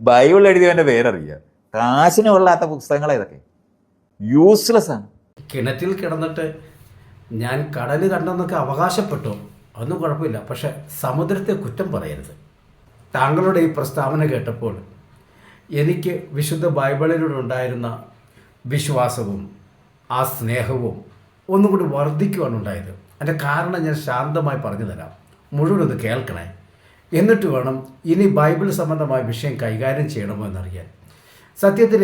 Bible എഴുതിയവന്റെ പേരറിയുക കാശിന് കൊള്ളാത്ത പുസ്തകങ്ങൾ ഇതൊക്കെ. യൂസ്ലെസ് ആണ്. കിണറ്റിൽ കിടന്നിട്ട് ഞാൻ കടൽ കണ്ടെന്നൊക്കെ അവകാശപ്പെട്ടു? അതൊന്നും കുഴപ്പമില്ല. പക്ഷെ സമുദ്രത്തെ കുറ്റം പറയരുത്. താങ്കളുടെ ഈ പ്രസ്താവന കേട്ടപ്പോൾ എനിക്ക് വിശുദ്ധ ബൈബിളിനോടുണ്ടായിരുന്ന വിശ്വാസവും ആ സ്നേഹവും ഒന്നും കൂടി വർദ്ധിക്കുവാണ് ഉണ്ടായത് അതിന്റെ കാരണം ഞാൻ ശാന്തമായി പറഞ്ഞു തരാം. മുഴുവൻ ഒന്ന് കേൾക്കണേ. എന്നിട്ട് വേണം ഇനി ബൈബിൾ സംബന്ധമായ വിഷയം കൈകാര്യം ചെയ്യണമോ എന്നറിയാൻ സത്യത്തിൽ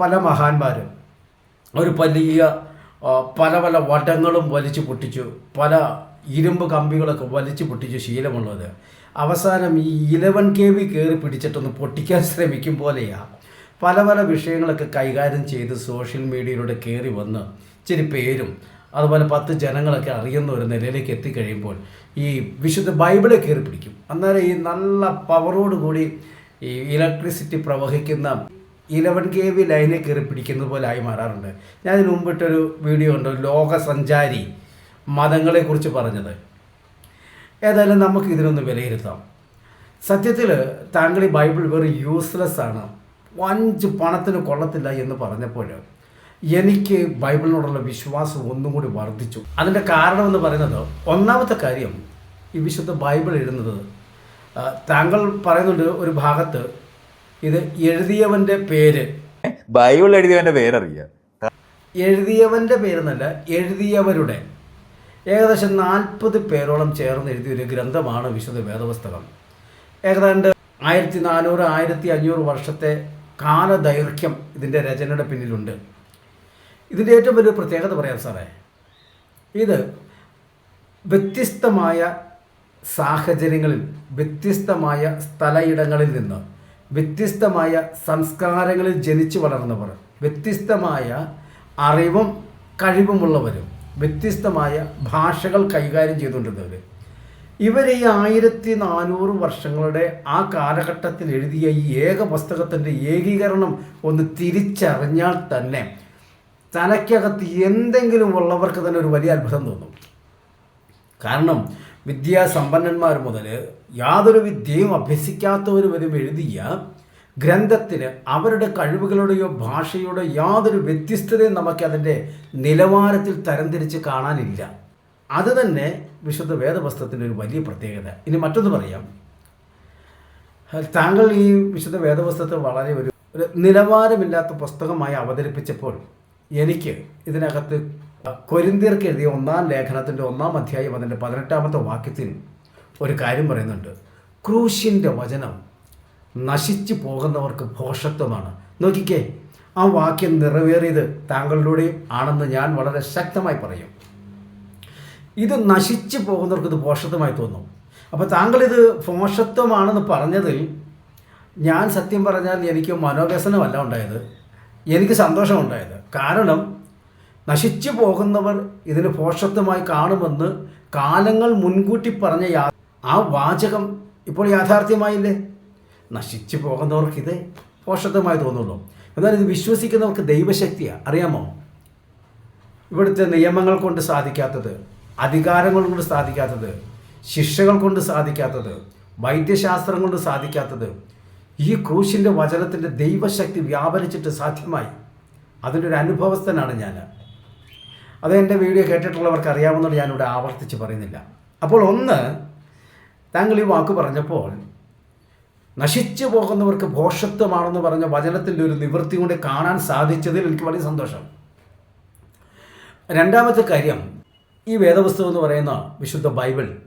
പല മഹാന്മാരും ഒരു വലിയ പല പല വടങ്ങളും വലിച്ചു പൊട്ടിച്ചു പല ഇരുമ്പ് കമ്പികളൊക്കെ വലിച്ചു പൊട്ടിച്ചു ശീലമുള്ളത്. അവസാനം ഈ ഇലവൻ കെ വി കയറി പിടിച്ചിട്ടൊന്ന് പൊട്ടിക്കാൻ ശ്രമിക്കും പോലെയാ. പല പല വിഷയങ്ങളൊക്കെ കൈകാര്യം ചെയ്ത് സോഷ്യൽ മീഡിയയിലൂടെ കയറി വന്ന് ഇച്ചിരി പേരും അതുപോലെ പത്ത് ജനങ്ങളൊക്കെ അറിയുന്ന ഒരു നിലയിലേക്ക് എത്തിക്കഴിയുമ്പോൾ ഈ വിശുദ്ധ ബൈബിളെ കയറി പിടിക്കും. അന്നേരം ഈ നല്ല പവറോടുകൂടി ഈ ഇലക്ട്രിസിറ്റി പ്രവഹിക്കുന്ന ഇലവൻ കെ വി ലൈനിൽ കയറി പിടിക്കുന്നത് പോലെ ആയി മാറാറുണ്ട്. ഞാൻ ഇതിനു മുമ്പിട്ടൊരു വീഡിയോ ഉണ്ട് ലോകസഞ്ചാരി മതങ്ങളെക്കുറിച്ച് പറഞ്ഞത്. ഏതായാലും നമുക്ക് ഇതിനൊന്ന് വിലയിരുത്താം. സത്യത്തിൽ താങ്കൾ ഈ ബൈബിൾ വെറും യൂസ്ലെസ് ആണ്. വഞ്ച് പണത്തിന് കൊള്ളത്തില്ല എന്ന് പറഞ്ഞപ്പോൾ എനിക്ക് ബൈബിളിനോടുള്ള വിശ്വാസം ഒന്നും കൂടി വർദ്ധിച്ചു. അതിന്റെ കാരണമെന്ന് പറയുന്നത് ഒന്നാമത്തെ കാര്യം ഈ വിശുദ്ധ ബൈബിൾ എഴുതുന്നത് താങ്കൾ പറയുന്നുണ്ട് ഒരു ഭാഗത്ത് ഇത് എഴുതിയവന്റെ പേര്. ബൈബിൾ എഴുതിയവന്റെ പേരറിയാം. എഴുതിയവന്റെ പേരെന്നല്ല എഴുതിയവരുടെ. ഏകദേശം നാൽപ്പത് പേരോളം ചേർന്ന് എഴുതിയ ഒരു ഗ്രന്ഥമാണ് വിശുദ്ധ വേദപുസ്തകം. ഏതാണ്ട് ആയിരത്തി നാനൂറ് ആയിരത്തി അഞ്ഞൂറ് വർഷത്തെ കാലദൈർഘ്യം ഇതിന്റെ രചനയുടെ പിന്നിലുണ്ട്. ഇതിന്റെ ഏറ്റവും വലിയ പ്രത്യേകത പറയാം സാറേ. ഇത് വ്യത്യസ്തമായ സാഹചര്യങ്ങളിൽ വ്യത്യസ്തമായ സ്ഥലയിടങ്ങളിൽ നിന്ന് വ്യത്യസ്തമായ സംസ്കാരങ്ങളിൽ ജനിച്ചു വളർന്നവർ വ്യത്യസ്തമായ അറിവും കഴിവുമുള്ളവരും വ്യത്യസ്തമായ ഭാഷകൾ കൈകാര്യം ചെയ്തുകൊണ്ടിരുന്നവർ. ഇവർ ഈ ആയിരത്തി നാനൂറ് വർഷങ്ങളുടെ ആ കാലഘട്ടത്തിൽ എഴുതിയ ഈ ഏക പുസ്തകത്തിന്റെ ഏകീകരണം ഒന്ന് തിരിച്ചറിഞ്ഞാൽ തന്നെ തലയ്ക്കകത്ത് എന്തെങ്കിലും ഉള്ളവർക്ക് തന്നെ ഒരു വലിയ അത്ഭുതം തോന്നും. കാരണം വിദ്യാസമ്പന്നന്മാർ മുതൽ യാതൊരു വിദ്യയും അഭ്യസിക്കാത്തവർ വരും എഴുതിയ ഗ്രന്ഥത്തിന് അവരുടെ കഴിവുകളുടെയോ ഭാഷയുടെ യാതൊരു വ്യത്യസ്തതയും നമുക്ക് അതിന്റെ നിലവാരത്തിൽ തരംതിരിച്ച് കാണാനില്ല. അത് തന്നെ വിശുദ്ധ വേദപുസ്തകത്തിന്റെ ഒരു വലിയ പ്രത്യേകത. ഇനി മറ്റൊന്ന് പറയാം. താങ്കൾ ഈ വിശുദ്ധ വേദപുസ്തകത്തെ വളരെ ഒരു നിലവാരമില്ലാത്ത പുസ്തകമായി അവതരിപ്പിച്ചപ്പോൾ എനിക്ക് ഇതിനകത്ത് കൊരിന്തിയർക്ക് എഴുതിയ ഒന്നാം ലേഖനത്തിന്റെ ഒന്നാം അധ്യായം അതിന്റെ പതിനെട്ടാമത്തെ വാക്യത്തിൽ ഒരു കാര്യം പറയുന്നുണ്ട്. ക്രൂശിന്റെ വചനം നശിച്ചു പോകുന്നവർക്ക് ഭോഷത്വമാണ്. നോക്കിക്കേ ആ വാക്യം നിറവേറിയത് താങ്കളിലൂടെയും ആണെന്ന് ഞാൻ വളരെ ശക്തമായി പറയും. ഇത് നശിച്ചു പോകുന്നവർക്ക് ഇത് ഭോഷത്വമായി തോന്നും. അപ്പോൾ താങ്കളിത് ഭോഷത്വമാണെന്ന് പറഞ്ഞതിൽ ഞാൻ സത്യം പറഞ്ഞാൽ എനിക്ക് മനോവ്യസനമല്ല ഉണ്ടായത്. എനിക്ക് സന്തോഷമുണ്ടായത്. കാരണം നശിച്ചു പോകുന്നവർ ഇതിന് പോഷത്വമായി കാണുമെന്ന് കാലങ്ങൾ മുൻകൂട്ടി പറഞ്ഞ യാ ആ വാചകം ഇപ്പോൾ യാഥാർത്ഥ്യമായില്ലേ? നശിച്ചു പോകുന്നവർക്ക് ഇത് പോഷത്വമായി തോന്നുള്ളൂ എന്നാൽ ഇത് വിശ്വസിക്കുന്നവർക്ക് ദൈവശക്തിയാണ് അറിയാമോ? ഇവിടുത്തെ നിയമങ്ങൾ കൊണ്ട് സാധിക്കാത്തത് അധികാരങ്ങൾ കൊണ്ട് സാധിക്കാത്തത് ശിക്ഷകൾ കൊണ്ട് സാധിക്കാത്തത് വൈദ്യശാസ്ത്രം കൊണ്ട് സാധിക്കാത്തത് ഈ ക്രൂശിന്റെ വചനത്തിന്റെ ദൈവശക്തി വ്യാപരിച്ചിട്ട് സാധ്യമായി. അതിന്റെ ഒരു അനുഭവസ്ഥനാണ് ഞാൻ. അത് എന്റെ വീഡിയോ കേട്ടിട്ടുള്ളവർക്ക് അറിയാവുന്നതുകൊണ്ട് ഞാനിവിടെ ആവർത്തിച്ച് പറയുന്നില്ല. അപ്പോൾ ഒന്ന് താങ്കൾ ഈ വാക്ക് പറഞ്ഞപ്പോൾ നശിച്ചു പോകുന്നവർക്ക് ഭോഷത്വമാണെന്ന് പറഞ്ഞ വചനത്തിന്റെ ഒരു നിവൃത്തി കൊണ്ട് കാണാൻ സാധിച്ചതിൽ എനിക്ക് വളരെ സന്തോഷം. രണ്ടാമത്തെ കാര്യം ഈ വേദപുസ്തകം എന്ന് പറയുന്ന വിശുദ്ധ ബൈബിൾ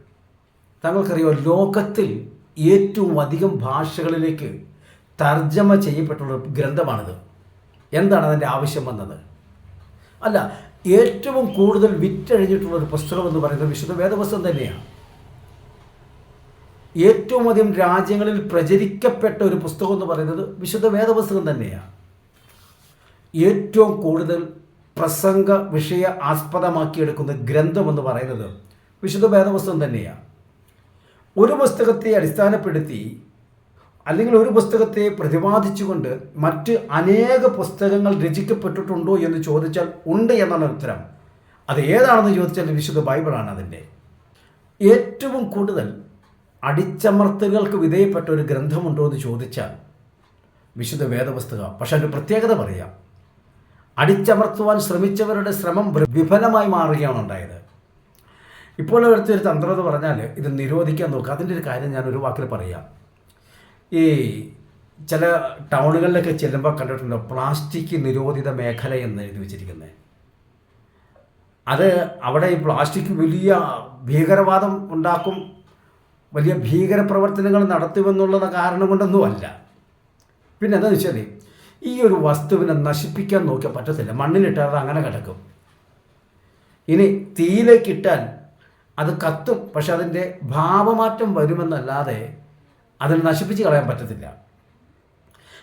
താങ്കൾക്കറിയോ ലോകത്തിൽ ഏറ്റവും അധികം ഭാഷകളിലേക്ക് തർജമ ചെയ്യപ്പെട്ടുള്ള ഗ്രന്ഥമാണിത്. എന്താണ് അതിന്റെ ആവശ്യം വന്നത്? അല്ല ഏറ്റവും കൂടുതൽ വിറ്റഴിഞ്ഞിട്ടുള്ള ഒരു പുസ്തകം എന്ന് പറയുന്നത് വിശുദ്ധ വേദപുസ്തകം തന്നെയാണ് ഏറ്റവും അധികം രാജ്യങ്ങളിൽ പ്രചരിക്കപ്പെട്ട ഒരു പുസ്തകം എന്ന് പറയുന്നത് വിശുദ്ധ വേദപുസ്തകം തന്നെയാണ് ഏറ്റവും കൂടുതൽ പ്രസംഗ വിഷയ ആസ്പദമാക്കിയെടുക്കുന്ന ഗ്രന്ഥം എന്ന് പറയുന്നത് വിശുദ്ധ വേദപുസ്തകം തന്നെയാണ് ഒരു പുസ്തകത്തെ അടിസ്ഥാനപ്പെടുത്തി അല്ലെങ്കിൽ ഒരു പുസ്തകത്തെ പ്രതിപാദിച്ചുകൊണ്ട് മറ്റ് അനേക പുസ്തകങ്ങൾ രചിക്കപ്പെട്ടിട്ടുണ്ടോ എന്ന് ചോദിച്ചാൽ ഉണ്ട് എന്നാണ് ഉത്തരം. അത് ഏതാണെന്ന് ചോദിച്ചാൽ വിശുദ്ധ ബൈബിളാണ് അതിന്റെ. ഏറ്റവും കൂടുതൽ അടിച്ചമർത്തലുകൾക്ക് വിധേയപ്പെട്ട ഒരു ഗ്രന്ഥമുണ്ടോ എന്ന് ചോദിച്ചാൽ വിശുദ്ധ വേദപുസ്തകം. പക്ഷെ അതിന്റെ പ്രത്യേകത പറയാം. അടിച്ചമർത്തുവാൻ ശ്രമിച്ചവരുടെ ശ്രമം വിഫലമായി മാറുകയാണ് ഉണ്ടായത്. ഇപ്പോൾ എടുത്ത ഒരു തന്ത്രം എന്ന് പറഞ്ഞാൽ ഇത് നിരോധിക്കാൻ നോക്കുക. അതിന്റെ ഒരു കാര്യം ഞാൻ ഒരു വാക്കിൽ പറയാം. ഈ ചില ടൗണുകളിലൊക്കെ ചെല്ലുമ്പോൾ കണ്ടിട്ടുണ്ട്? പ്ലാസ്റ്റിക് നിരോധിത മേഖല എന്ന് എഴുതി വെച്ചിരിക്കുന്നത് അത് അവിടെ ഈ പ്ലാസ്റ്റിക് വലിയ ഭീകരവാദം ഉണ്ടാക്കും വലിയ ഭീകരപ്രവർത്തനങ്ങൾ നടത്തുമെന്നുള്ളത് കാരണം കൊണ്ടൊന്നുമല്ല. പിന്നെ എന്താണെന്ന് വെച്ചാൽ ഈ ഒരു വസ്തുവിനെ നശിപ്പിക്കാൻ നോക്കിയാൽ പറ്റത്തില്ല. മണ്ണിലിട്ടാൽ അത് അങ്ങനെ കിടക്കും. ഇനി തീയിലേക്കിട്ടാൽ അത് കത്തും പക്ഷെ അതിന്റെ ഭാവമാറ്റം വരുമെന്നല്ലാതെ അതിനെ നശിപ്പിച്ച് കളയാൻ പറ്റത്തില്ല.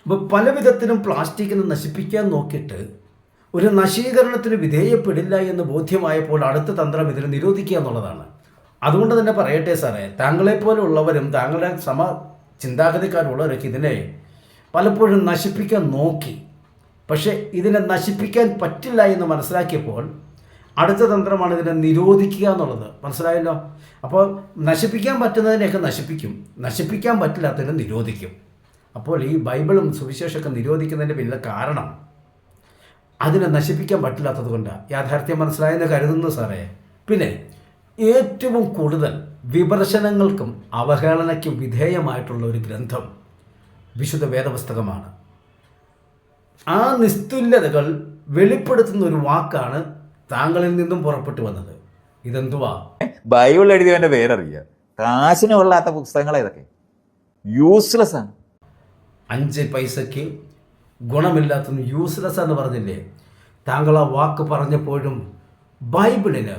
അപ്പോൾ പല വിധത്തിലും പ്ലാസ്റ്റിക്കിനെ നശിപ്പിക്കാൻ നോക്കിയിട്ട് ഒരു നശീകരണത്തിന് വിധേയപ്പെടില്ല എന്ന് ബോധ്യമായപ്പോൾ അടുത്ത തന്ത്രം ഇതിനെ നിരോധിക്കുക എന്നുള്ളതാണ്. അതുകൊണ്ട് തന്നെ പറയട്ടെ സാറേ താങ്കളെപ്പോലുള്ളവരും താങ്കളെ സമ ചിന്താഗതിക്കാരുള്ളവരൊക്കെ ഇതിനെ പലപ്പോഴും നശിപ്പിക്കാൻ നോക്കി. പക്ഷേ ഇതിനെ നശിപ്പിക്കാൻ പറ്റില്ല എന്ന് മനസ്സിലാക്കിയപ്പോൾ അടുത്ത തന്ത്രമാണ് ഇതിനെ നിരോധിക്കുക എന്നുള്ളത്. മനസ്സിലായല്ലോ? അപ്പോൾ നശിപ്പിക്കാൻ പറ്റുന്നതിനെയൊക്കെ നശിപ്പിക്കും. നശിപ്പിക്കാൻ പറ്റില്ലാത്തതിനെ നിരോധിക്കും. അപ്പോൾ ഈ ബൈബിളും സുവിശേഷമൊക്കെ നിരോധിക്കുന്നതിന്റെ പിന്നിലെ കാരണം അതിനെ നശിപ്പിക്കാൻ പറ്റില്ലാത്തത് കൊണ്ടാണ് യാഥാർത്ഥ്യം മനസ്സിലായെന്ന് കരുതുന്നു സാറേ. പിന്നെ ഏറ്റവും കൂടുതൽ വിമർശനങ്ങൾക്കും അവഹേളനയ്ക്കും വിധേയമായിട്ടുള്ള ഒരു ഗ്രന്ഥം വിശുദ്ധ വേദപുസ്തകമാണ്. ആ നിസ്തുല്യതകൾ വെളിപ്പെടുത്തുന്ന ഒരു വാക്കാണ് താങ്കളിൽ നിന്നും പുറപ്പെട്ടു വന്നത്. ഇതെന്തുവാ? ബൈബിൾ എഴുതിയവന്റെ പേരറിയാ. കാശിന് കൊള്ളാത്ത പുസ്തകങ്ങൾ ഏതൊക്കെ യൂസ്ലെസ് ആണ്. അഞ്ച് പൈസയ്ക്ക് ഗുണമില്ലാത്തതും യൂസ്ലെസ് എന്ന് പറഞ്ഞില്ലേ? താങ്കൾ ആ വാക്ക് പറഞ്ഞപ്പോഴും ബൈബിളിന്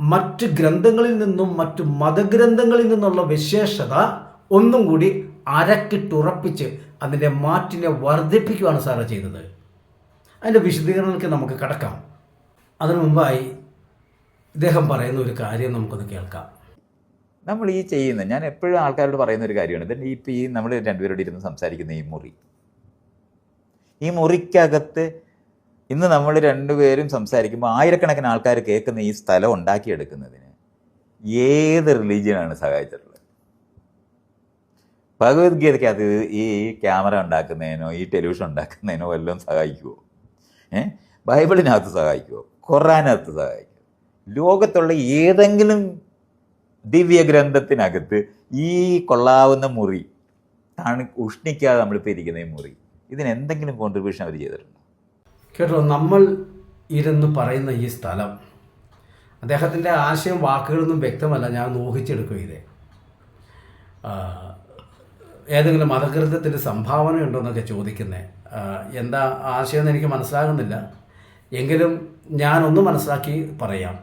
മറ്റ് ഗ്രന്ഥങ്ങളിൽ നിന്നും മറ്റ് മതഗ്രന്ഥങ്ങളിൽ നിന്നുള്ള വിശേഷത ഒന്നും കൂടി അരക്കിട്ടുറപ്പിച്ച് അതിന്റെ മാറ്റിനെ വർദ്ധിപ്പിക്കുകയാണ് സാറ് ചെയ്തത്. അതിന്റെ വിശദീകരണങ്ങൾക്ക് നമുക്ക് കടക്കാം. അതിനു മുമ്പായി ഇദ്ദേഹം പറയുന്ന ഒരു കാര്യം നമുക്കൊന്ന് കേൾക്കാം. നമ്മൾ ഈ ചെയ്യുന്ന ഞാൻ എപ്പോഴും ആൾക്കാരോട് പറയുന്ന ഒരു കാര്യമാണ്. ഇതിന്റെ ഇപ്പം ഈ നമ്മൾ രണ്ടുപേരോട് ഇരുന്ന് സംസാരിക്കുന്ന ഈ മുറി. ഈ മുറിക്കകത്ത് ഇന്ന് നമ്മൾ രണ്ടുപേരും സംസാരിക്കുമ്പോൾ ആയിരക്കണക്കിന് ആൾക്കാർ കേൾക്കുന്ന ഈ സ്ഥലം ഉണ്ടാക്കിയെടുക്കുന്നതിന് ഏത് റിലീജിയനാണ് സഹായിച്ചിട്ടുള്ളത്? ഭഗവത്ഗീതയ്ക്കകത്ത് ഈ ക്യാമറ ഉണ്ടാക്കുന്നതിനോ ഈ ടെലിവിഷൻ ഉണ്ടാക്കുന്നതിനോ എല്ലാം സഹായിക്കുമോ ഏഹ് ബൈബിളിനകത്ത് സഹായിക്കുമോ ഖുറാനകത്ത് സഹായിക്കും. ലോകത്തുള്ള ഏതെങ്കിലും ദിവ്യ ഗ്രന്ഥത്തിനകത്ത് ഈ കൊള്ളാവുന്ന മുറി തണു ഉഷ്ണിക്കാതെ നമ്മളിപ്പോൾ ഇരിക്കുന്ന ഈ മുറി ഇതിന് എന്തെങ്കിലും കോൺട്രിബ്യൂഷൻ അവർ ചെയ്തിട്ടുണ്ടോ? കേട്ടോ നമ്മൾ ഇരുന്ന് പറയുന്ന ഈ സ്ഥലം അദ്ദേഹത്തിന്റെ ആശയം വാക്കുകളൊന്നും വ്യക്തമല്ല ഞാൻ ഊഹിച്ചെടുക്കും ഇതേ. ഏതെങ്കിലും മതഗ്രന്ഥത്തിന്റെ സംഭാവന ഉണ്ടോ എന്നൊക്കെ ചോദിക്കുന്നത് എന്താ ആശയം എന്ന് എനിക്ക് മനസ്സിലാകുന്നില്ല. എങ്കിലും ഞാനൊന്ന് മനസ്സിലാക്കി പറയാം.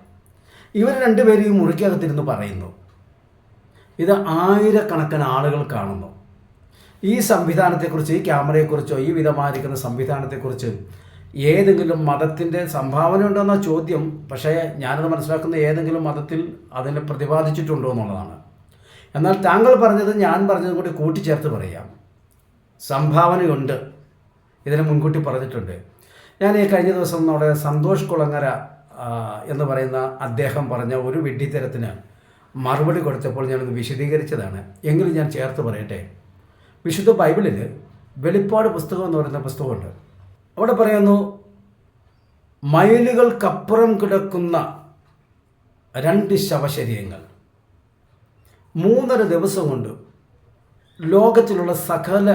ഇവർ രണ്ടുപേരും ഈ മുറിക്കകത്തിരുന്ന് പറയുന്നു. ഇത് ആയിരക്കണക്കിന് ആളുകൾ കാണുന്നു. ഈ സംവിധാനത്തെക്കുറിച്ച് ഈ ക്യാമറയെക്കുറിച്ചോ ഈ വിധമായിരിക്കുന്ന സംവിധാനത്തെക്കുറിച്ച് ഏതെങ്കിലും മതത്തിന്റെ സംഭാവന ഉണ്ടോ എന്ന ചോദ്യം പക്ഷേ ഞാനത് മനസ്സിലാക്കുന്ന ഏതെങ്കിലും മതത്തിൽ അതിനെ പ്രതിപാദിച്ചിട്ടുണ്ടോ എന്നുള്ളതാണ്. എന്നാൽ താങ്കൾ പറഞ്ഞത് ഞാൻ പറഞ്ഞതും കൂടി കൂട്ടിച്ചേർത്ത് പറയാം. സംഭാവനയുണ്ട്. ഇതിനെ മുൻകൂട്ടി പറഞ്ഞിട്ടുണ്ട്. ഞാൻ ഈ കഴിഞ്ഞ ദിവസം നമ്മുടെ സന്തോഷ് കുളങ്ങര എന്ന് പറയുന്ന അദ്ദേഹം പറഞ്ഞ ഒരു വിഡ്ഢിത്തരത്തിന് മറുപടി കൊടുത്തപ്പോൾ ഞാനത് വിശദീകരിച്ചതാണ്. എങ്കിലും ഞാൻ ചേർത്ത് പറയട്ടെ. വിശുദ്ധ ബൈബിളിൽ വെളിപ്പാട് പുസ്തകം എന്ന് പറയുന്ന പുസ്തകമുണ്ട്. അവിടെ പറയുന്നു മയിലുകൾക്കപ്പുറം കിടക്കുന്ന രണ്ട് ശവശരീരങ്ങൾ. മൂന്നര ദിവസം കൊണ്ട് ലോകത്തിലുള്ള സകല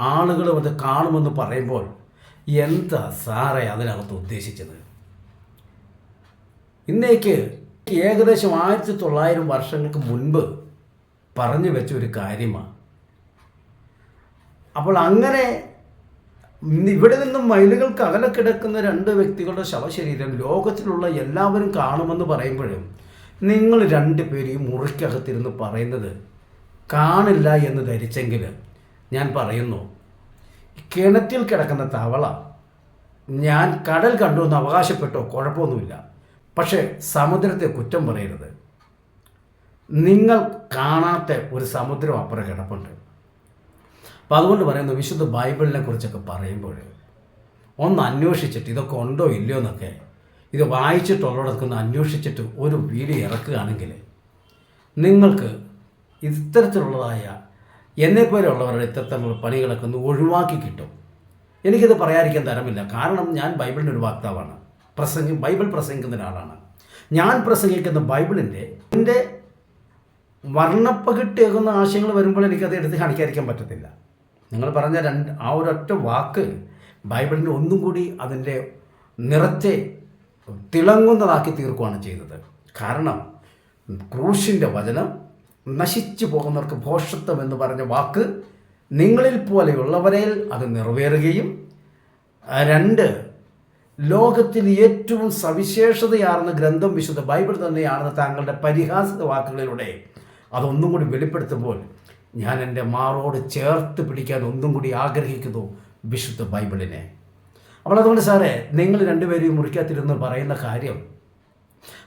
ആളുകളും അത് കാണുമെന്ന് പറയുമ്പോൾ എന്താ സാറേ അതിനകത്ത് ഉദ്ദേശിച്ചത്? ഇന്നേക്ക് ഏകദേശം ആയിരത്തി തൊള്ളായിരം വർഷങ്ങൾക്ക് മുൻപ് പറഞ്ഞു വെച്ച ഒരു കാര്യമാണ് അപ്പോൾ അങ്ങനെ ഇവിടെ നിന്നും മൈലുകൾക്ക് അകലെ കിടക്കുന്ന രണ്ട് വ്യക്തികളുടെ ശവശരീരം ലോകത്തിലുള്ള എല്ലാവരും കാണുമെന്ന് പറയുമ്പോഴും നിങ്ങൾ രണ്ടുപേരും ഈ മുറിക്കകത്തിരുന്ന് പറയുന്നത് കാണില്ല എന്ന് ധരിച്ചെങ്കിൽ ഞാൻ പറയുന്നു കിണറ്റിൽ കിടക്കുന്ന തവള ഞാൻ കടൽ കണ്ടു എന്ന് അവകാശപ്പെട്ടോ കുഴപ്പമൊന്നുമില്ല. പക്ഷേ സമുദ്രത്തെ കുറ്റം പറയരുത്. നിങ്ങൾ കാണാത്ത ഒരു സമുദ്രം അപ്പുറം കിടപ്പുണ്ട്. അപ്പം അതുകൊണ്ട് പറയുന്നു വിശുദ്ധ ബൈബിളിനെ കുറിച്ചൊക്കെ പറയുമ്പോൾ ഒന്ന് അന്വേഷിച്ചിട്ട് ഇതൊക്കെ ഉണ്ടോ ഇല്ലയോ എന്നൊക്കെ ഇത് വായിച്ചിട്ടുള്ളതൊക്കെ ഒന്ന് അന്വേഷിച്ചിട്ട് ഒരു വീഡിയോ ഇറക്കുകയാണെങ്കിൽ നിങ്ങൾക്ക് ഇത്തരത്തിലുള്ളതായ എന്നെപ്പോലെയുള്ളവരുടെ ഇത്തരത്തിലുള്ള പണികളൊക്കെ ഒന്ന് ഒഴിവാക്കി കിട്ടും. എനിക്കിത് പറയാതിരിക്കാൻ തരമില്ല. കാരണം ഞാൻ ബൈബിളിന്റെ ഒരു വാക്താവാണ്. പ്രസംഗി ബൈബിൾ പ്രസംഗിക്കുന്ന ഒരാളാണ്. ഞാൻ പ്രസംഗിക്കുന്ന ബൈബിളിന്റെ എന്റെ വർണപ്പകിട്ടേകുന്ന ആശയങ്ങൾ വരുമ്പോൾ എനിക്കത് എടുത്ത് കാണിക്കാതിരിക്കാൻ പറ്റത്തില്ല. നിങ്ങൾ പറഞ്ഞ രണ്ട് ആ ഒരൊറ്റ വാക്ക് ബൈബിളിനെ ഒന്നും കൂടി അതിന്റെ നിറത്തെ തിളങ്ങുന്നതാക്കി തീർക്കുകയാണ് ചെയ്തത്. കാരണം ക്രൂശിന്റെ വചനം നശിച്ചു പോകുന്നവർക്ക് ഭോഷത്വം എന്ന് പറഞ്ഞ വാക്ക് നിങ്ങളിൽ പോലെയുള്ളവരിൽ അത് നിറവേറുകയും രണ്ട് ലോകത്തിൽ ഏറ്റവും സവിശേഷതയാർന്ന ഗ്രന്ഥം വിശുദ്ധ ബൈബിൾ തന്നെയാണെന്ന് താങ്കളുടെ പരിഹാസ വാക്കുകളിലൂടെ അതൊന്നും കൂടി വെളിപ്പെടുത്തുമ്പോൾ ഞാൻ എന്റെ മാറോട് ചേർത്ത് പിടിക്കാൻ ഒന്നും കൂടി ആഗ്രഹിക്കുന്നു വിശുദ്ധ ബൈബിളിനെ. അപ്പോൾ അതുകൊണ്ട് സാറേ നിങ്ങൾ രണ്ടുപേരെയും മുറിക്കാത്തിരുന്ന് പറയുന്ന കാര്യം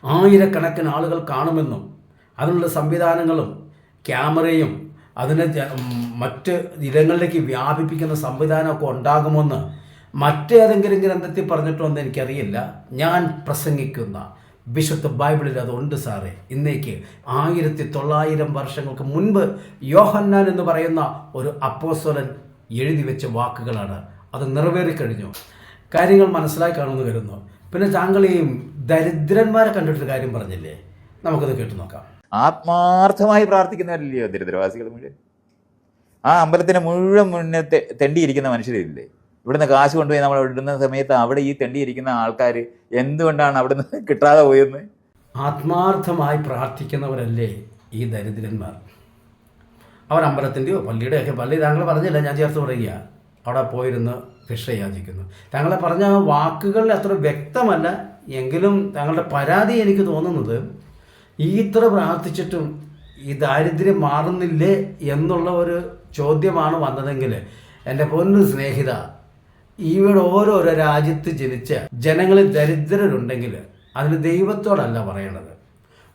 ആയിരക്കണക്കിന് ആളുകൾ കാണുമെന്നും അതിനുള്ള സംവിധാനങ്ങളും ക്യാമറയും അതിനെ മറ്റ് ഇടങ്ങളിലേക്ക് വ്യാപിപ്പിക്കുന്ന സംവിധാനമൊക്കെ ഉണ്ടാകുമെന്ന് മറ്റേതെങ്കിലും ഗ്രന്ഥത്തിൽ പറഞ്ഞിട്ടുണ്ടെന്ന് എനിക്കറിയില്ല. ഞാൻ പ്രസംഗിക്കുന്ന വിശുദ്ധ ബൈബിളിൽ അതുണ്ട് സാറേ. ഇന്നേക്ക് ആയിരത്തി തൊള്ളായിരം വർഷങ്ങൾക്ക് മുൻപ് യോഹന്നാൻ എന്ന് പറയുന്ന ഒരു അപ്പോസ്വലൻ എഴുതി വെച്ച വാക്കുകളാണ്. അത് നിറവേറിക്കഴിഞ്ഞു കാര്യങ്ങൾ മനസ്സിലായി കാണുമെന്ന് കരുതുന്നു. പിന്നെ താങ്കൾ ഈ ദരിദ്രന്മാരെ കണ്ടിട്ടൊരു കാര്യം പറഞ്ഞില്ലേ? നമുക്കത് കേട്ടു നോക്കാം. ആത്മാർത്ഥമായി പ്രാർത്ഥിക്കുന്നവരില്ലയോ ദരിദ്രവാസികൾ മുഴുവൻ? ആ അമ്പലത്തിന് മുഴുവൻ മുന്നേ തെണ്ടിയിരിക്കുന്ന മനുഷ്യരില്ലേ? ഇവിടുന്ന് കാശ് കൊണ്ടുപോയി നമ്മൾ ഇടുന്ന സമയത്ത് അവിടെ ഈ തെണ്ടിയിരിക്കുന്ന ആൾക്കാർ എന്തുകൊണ്ടാണ് അവിടുന്ന് കിട്ടാതെ പോയെന്ന്? ആത്മാർത്ഥമായി പ്രാർത്ഥിക്കുന്നവരല്ലേ ഈ ദരിദ്രന്മാർ? അവർ അമ്പലത്തിന്റെയോ പള്ളിയുടെയൊക്കെ പള്ളി താങ്കൾ പറഞ്ഞില്ല? ഞാൻ ചേർത്ത് പറയുക. അവിടെ പോയിരുന്ന് ഭിക്ഷ യാചിക്കുന്നു. താങ്കളെ പറഞ്ഞ വാക്കുകളിൽ അത്ര വ്യക്തമല്ല. എങ്കിലും താങ്കളുടെ പരാതി എനിക്ക് തോന്നുന്നത് ഇത്ര പ്രാർത്ഥിച്ചിട്ടും ഈ ദാരിദ്ര്യം മാറുന്നില്ലേ എന്നുള്ള ഒരു ചോദ്യമാണ് വന്നതെങ്കിൽ എന്റെ പൊന്നു സ്നേഹിത ഇവിടെ ഓരോരോ രാജ്യത്ത് ജനിച്ച ജനങ്ങളിൽ ദരിദ്രരുണ്ടെങ്കിൽ അതിന് ദൈവത്തോടല്ല പറയണത്.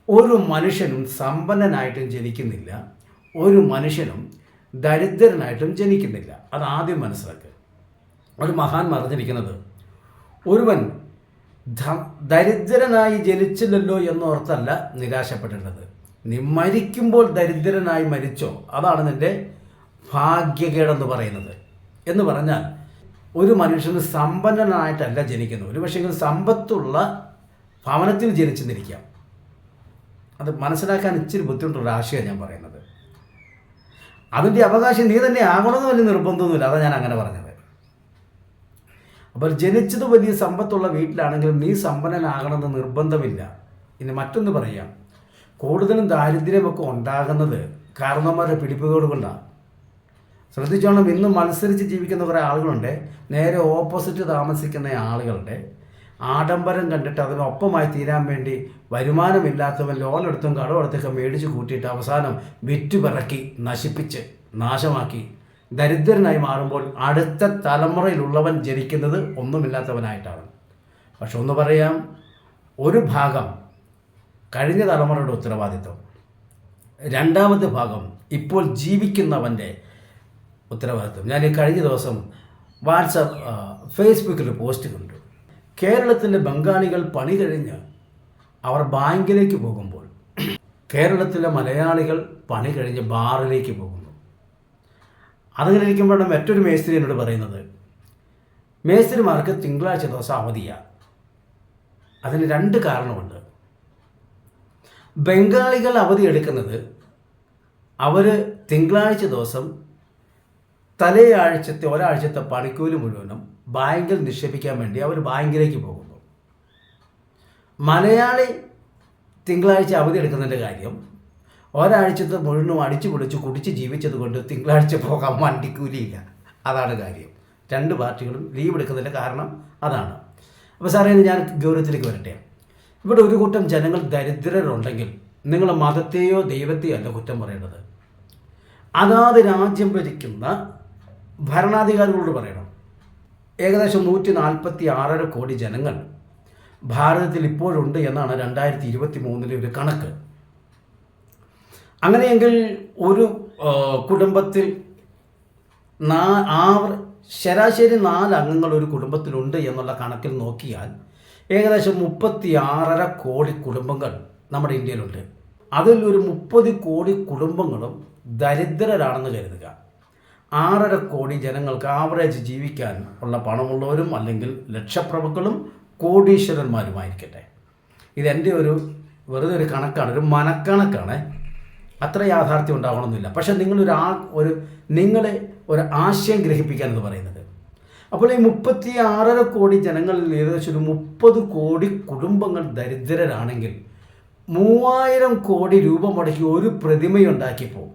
ഒരു മനുഷ്യനും സമ്പന്നനായിട്ടും ജനിക്കുന്നില്ല ഒരു മനുഷ്യനും ദരിദ്രനായിട്ടും ജനിക്കുന്നില്ല. അത് ആദ്യം മനസ്സിലാക്കുക ഒരു മഹാൻ പറഞ്ഞിരിക്കുന്നത് ഒരുവൻ ദരിദ്രനായി ജനിച്ചില്ലല്ലോ എന്നോർത്തല്ല നിരാശപ്പെടേണ്ടത്. നീ മരിക്കുമ്പോൾ ദരിദ്രനായി മരിച്ചോ? അതാണ് നിന്റെ ഭാഗ്യകേടെന്ന് പറയുന്നത്. എന്ന് പറഞ്ഞാൽ ഒരു മനുഷ്യന് സമ്പന്നനായിട്ടല്ല ജനിക്കുന്നത്. ഒരു പക്ഷേ സമ്പത്തുള്ള ഭവനത്തിൽ ജനിച്ചെന്നിരിക്കാം അത് മനസ്സിലാക്കാൻ ഇച്ചിരി ബുദ്ധിമുട്ടുള്ള ആശയമാണ് ഞാൻ പറയുന്നത്. അതിന്റെ അവകാശം നീ തന്നെ ആകണമെന്ന് വലിയ നിർബന്ധമൊന്നുമില്ല. അതാണ് ഞാൻ അങ്ങനെ പറഞ്ഞത്. അപ്പോൾ ജനിച്ചത് വലിയ സമ്പത്തുള്ള വീട്ടിലാണെങ്കിലും നീ സമ്പന്നനാകണമെന്ന് നിർബന്ധമില്ല. ഇനി മറ്റൊന്ന് പറയാം. കൂടുതലും ദാരിദ്ര്യമൊക്കെ ഉണ്ടാകുന്നത് കാരണന്മാരുടെ പിടിപ്പുകൾ കൊണ്ടാണ് ശ്രദ്ധിച്ചോണം ഇന്ന് മത്സരിച്ച് ജീവിക്കുന്ന കുറേ ആളുകളുണ്ട്. നേരെ ഓപ്പോസിറ്റ് താമസിക്കുന്ന ആളുകളുടെ ആഡംബരം കണ്ടിട്ട് അതിനൊപ്പമായി തീരാൻ വേണ്ടി വരുമാനമില്ലാത്തവൻ ലോൺ എടുത്തും കടമെടുത്തൊക്കെ മേടിച്ച് കൂട്ടിയിട്ട് അവസാനം വിറ്റുപിറക്കി നശിപ്പിച്ച് നാശമാക്കി. ദരിദ്രനായി മാറുമ്പോൾ അടുത്ത തലമുറയിലുള്ളവൻ ജനിക്കുന്നത് ഒന്നുമില്ലാത്തവനായിട്ടാണ്. പക്ഷെ ഒന്ന് പറയാം ഒരു ഭാഗം കഴിഞ്ഞ തലമുറയുടെ ഉത്തരവാദിത്വം. രണ്ടാമത്തെ ഭാഗം ഇപ്പോൾ ജീവിക്കുന്നവന്റെ ഉത്തരവാദിത്വം. ഞാൻ ഈ കഴിഞ്ഞ ദിവസം വാട്സപ്പ് ഫേസ്ബുക്കിൽ പോസ്റ്റ് കണ്ടു. കേരളത്തിലെ ബംഗാളികൾ പണി കഴിഞ്ഞ് അവർ ബാങ്കിലേക്ക് പോകുമ്പോൾ കേരളത്തിലെ മലയാളികൾ പണി കഴിഞ്ഞ് ബാറിലേക്ക് പോകുന്നു. അതങ്ങനെ ഇരിക്കുമ്പോഴാണ് മറ്റൊരു മേസ്ത്രി എന്നോട് പറയുന്നത്. മേസ്ത്രിമാർക്ക് തിങ്കളാഴ്ച ദിവസം അവധിയാണ് അതിന് രണ്ട് കാരണമുണ്ട്. ബംഗാളികൾ അവധി എടുക്കുന്നത് അവർ തിങ്കളാഴ്ച ദിവസം തലയാഴ്ചത്തെ ഒരാഴ്ചത്തെ പണിക്കൂലി മുഴുവനും ബാങ്കിൽ നിക്ഷേപിക്കാൻ വേണ്ടി അവർ ബാങ്കിലേക്ക് പോകുന്നു. മലയാളി തിങ്കളാഴ്ച അവധി എടുക്കുന്നതിന്റെ കാര്യം ഒരാഴ്ചത്തെ മുഴുവനും അടിച്ചു പൊളിച്ച് കുടിച്ച് ജീവിച്ചത് കൊണ്ട് തിങ്കളാഴ്ച പോകാൻ വണ്ടിക്കൂലിയില്ല അതാണ് കാര്യം. രണ്ട് പാർട്ടികളും ലീവ് എടുക്കുന്നതിന്റെ കാരണം അതാണ്. അപ്പോൾ സാറേ ഞാൻ ഗൗരവത്തിലേക്ക് വരട്ടെ. ഇവിടെ ഒരു കൂട്ടം ജനങ്ങൾ ദരിദ്രരുണ്ടെങ്കിൽ നിങ്ങൾ മതത്തെയോ ദൈവത്തെയോ അല്ല കുറ്റം പറയേണ്ടത്. അതാത് രാജ്യം ഭരിക്കുന്ന ഭരണാധികാരികളോട് പറയണം. ഏകദേശം നൂറ്റി നാൽപ്പത്തി ആറര കോടി ജനങ്ങൾ ഭാരതത്തിൽ ഇപ്പോഴുണ്ട് എന്നാണ് രണ്ടായിരത്തി ഇരുപത്തി മൂന്നിലെ ഒരു കണക്ക്. അങ്ങനെയെങ്കിൽ ഒരു കുടുംബത്തിൽ നാ ശരാശരി നാല് അംഗങ്ങൾ ഒരു കുടുംബത്തിലുണ്ട് എന്നുള്ള കണക്കിൽ നോക്കിയാൽ ഏകദേശം മുപ്പത്തി ആറര കോടി കുടുംബങ്ങൾ നമ്മുടെ ഇന്ത്യയിലുണ്ട്. അതിൽ ഒരു മുപ്പത് കോടി കുടുംബങ്ങളും ദരിദ്രരാണെന്ന് കരുതുക. ആറര കോടി ജനങ്ങൾക്ക് ആവറേജ് ജീവിക്കാൻ ഉള്ള പണമുള്ളവരും അല്ലെങ്കിൽ ലക്ഷപ്രഭുക്കളും കോടീശ്വരന്മാരുമായിരിക്കട്ടെ. ഇതെന്റെ ഒരു വെറുതെ ഒരു കണക്കാണ് ഒരു മനക്കണക്കാണ്. അത്ര യാഥാർത്ഥ്യം ഉണ്ടാവണമെന്നില്ല. പക്ഷേ നിങ്ങളൊരു ആ ഒരു നിങ്ങളെ ഒരു ആശയം ഗ്രഹിപ്പിക്കാൻ എന്ന് പറയുന്നത്. അപ്പോൾ ഈ മുപ്പത്തി ആറര കോടി ജനങ്ങളിൽ ഏകദേശം ഒരു മുപ്പത് കോടി കുടുംബങ്ങൾ ദരിദ്രരാണെങ്കിൽ മൂവായിരം കോടി രൂപ മുടക്കി ഒരു പ്രതിമയുണ്ടാക്കിയപ്പോൾ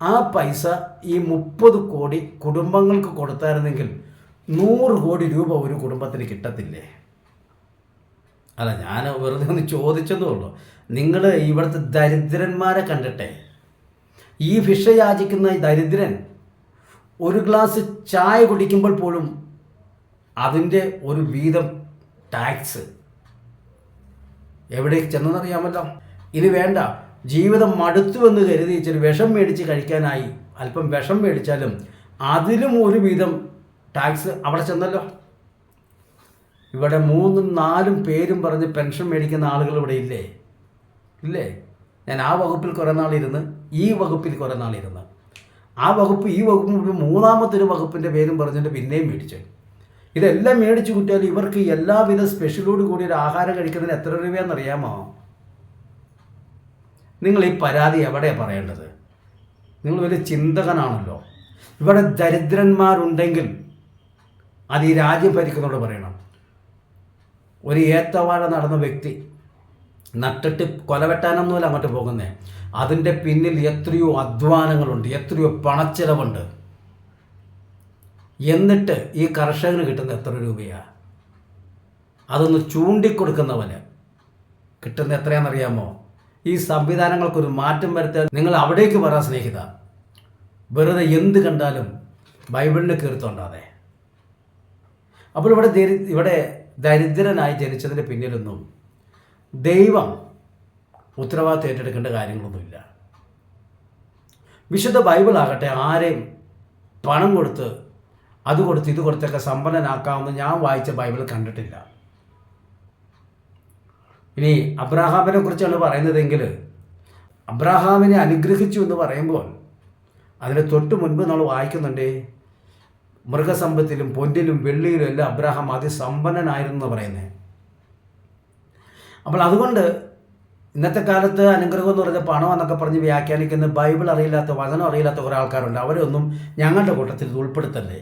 ആ പൈസ ഈ മുപ്പത് കോടി കുടുംബങ്ങൾക്ക് കൊടുത്തായിരുന്നെങ്കിൽ നൂറ് കോടി രൂപ ഒരു കുടുംബത്തിന് കിട്ടത്തില്ലേ? അല്ല ഞാൻ വെറുതെ ഒന്ന് ചോദിച്ചതേ ഉള്ളൂ. നിങ്ങൾ ഇവിടുത്തെ ദരിദ്രന്മാരെ കണ്ടിട്ടെ? ഈ ഭിക്ഷ യാചിക്കുന്ന ദരിദ്രൻ ഒരു ഗ്ലാസ് ചായ കുടിക്കുമ്പോൾ പോലും അതിന്റെ ഒരു വീതം ടാക്സ്. എവിടെ ചെന്നെന്നറിയാമല്ലോ? ഇനി വേണ്ട. ജീവിതം മടുത്തുവെന്ന് കരുതി ഇച്ചിരി വിഷം മേടിച്ച് കഴിക്കാനായി അല്പം വിഷം മേടിച്ചാലും അതിലും ഒരു വീതം ടാക്സ് അവിടെ ചെന്നല്ലോ. ഇവിടെ മൂന്നും നാലും പേരും പറഞ്ഞ് പെൻഷൻ മേടിക്കുന്ന ആളുകൾ ഇവിടെ ഇല്ലേ? ഇല്ലേ? ഞാൻ ആ വകുപ്പിൽ കുറേ നാളിരുന്ന് ഈ വകുപ്പിൽ കുറേ നാളിരുന്ന്. ആ വകുപ്പ് ഈ വകുപ്പ് മൂന്നാമത്തൊരു വകുപ്പിന്റെ പേരും പറഞ്ഞിട്ട് പിന്നെയും മേടിച്ചു. ഇതെല്ലാം മേടിച്ചു കൂട്ടിയാൽ ഇവർക്ക് എല്ലാവിധ സ്പെഷ്യലോട് കൂടി ഒരു ആഹാരം കഴിക്കുന്നതിന് എത്ര രൂപയാണെന്ന് അറിയാമോ നിങ്ങൾ ഈ പരാതി എവിടെയാണ് പറയേണ്ടത്? നിങ്ങൾ വലിയ ചിന്തകനാണല്ലോ. ഇവിടെ ദരിദ്രന്മാരുണ്ടെങ്കിൽ അത് ഈ രാജ്യം ഭരിക്കുന്നതോട് പറയണം. ഒരു ഏത്തവാഴ നടന്ന വ്യക്തി നട്ടിട്ട് കൊലവെട്ടാനൊന്നുമല്ല അങ്ങോട്ട് പോകുന്നേ. അതിന്റെ പിന്നിൽ എത്രയോ അധ്വാനങ്ങളുണ്ട് എത്രയോ പണച്ചിലവുണ്ട്. എന്നിട്ട് ഈ കർഷകന് കിട്ടുന്ന എത്ര രൂപയാണ് അതൊന്ന് ചൂണ്ടിക്കൊടുക്കുന്നവന് കിട്ടുന്ന എത്രയാണെന്നറിയാമോ? ഈ സംവിധാനങ്ങൾക്കൊരു മാറ്റം വരുത്താൻ നിങ്ങൾ അവിടേക്ക് വരാൻ സ്നേഹിത. വെറുതെ എന്ത് കണ്ടാലും ബൈബിളിന് കീർത്തുണ്ടാതെ. അപ്പോൾ ഇവിടെ ഇവിടെ ദരിദ്രനായി ജനിച്ചതിന് പിന്നിലൊന്നും ദൈവം ഉത്തരവാദിത്വം ഏറ്റെടുക്കേണ്ട കാര്യങ്ങളൊന്നുമില്ല. വിശുദ്ധ ബൈബിൾ ആകട്ടെ ആരെയും പണം കൊടുത്ത് അത് കൊടുത്ത് ഇത് കൊടുത്തൊക്കെ സമ്പന്നനാക്കാമെന്ന് ഞാൻ വായിച്ച ബൈബിൾ കണ്ടിട്ടില്ല. ഇനി അബ്രാഹാമിനെ കുറിച്ചാണ് പറയുന്നതെങ്കിൽ അബ്രാഹാമിനെ അനുഗ്രഹിച്ചു എന്ന് പറയുമ്പോൾ അതിന് തൊട്ട് മുൻപ് നമ്മൾ വായിക്കുന്നുണ്ട് മൃഗസമ്പത്തിലും പൊന്നിലും വെള്ളിയിലും എല്ലാം അബ്രഹാം അതിസമ്പന്നനായിരുന്നു എന്ന് പറയുന്നത് അപ്പോൾ അതുകൊണ്ട് ഇന്നത്തെ കാലത്ത് അനുഗ്രഹം എന്ന് പറഞ്ഞ പണം എന്നൊക്കെ പറഞ്ഞ് വ്യാഖ്യാനിക്കുന്ന ബൈബിൾ അറിയില്ലാത്ത വചനം അറിയില്ലാത്ത കുറേ ആൾക്കാരുണ്ട്. അവരൊന്നും ഞങ്ങളുടെ കൂട്ടത്തിൽ ഇത് ഉൾപ്പെടുത്തല്ലേ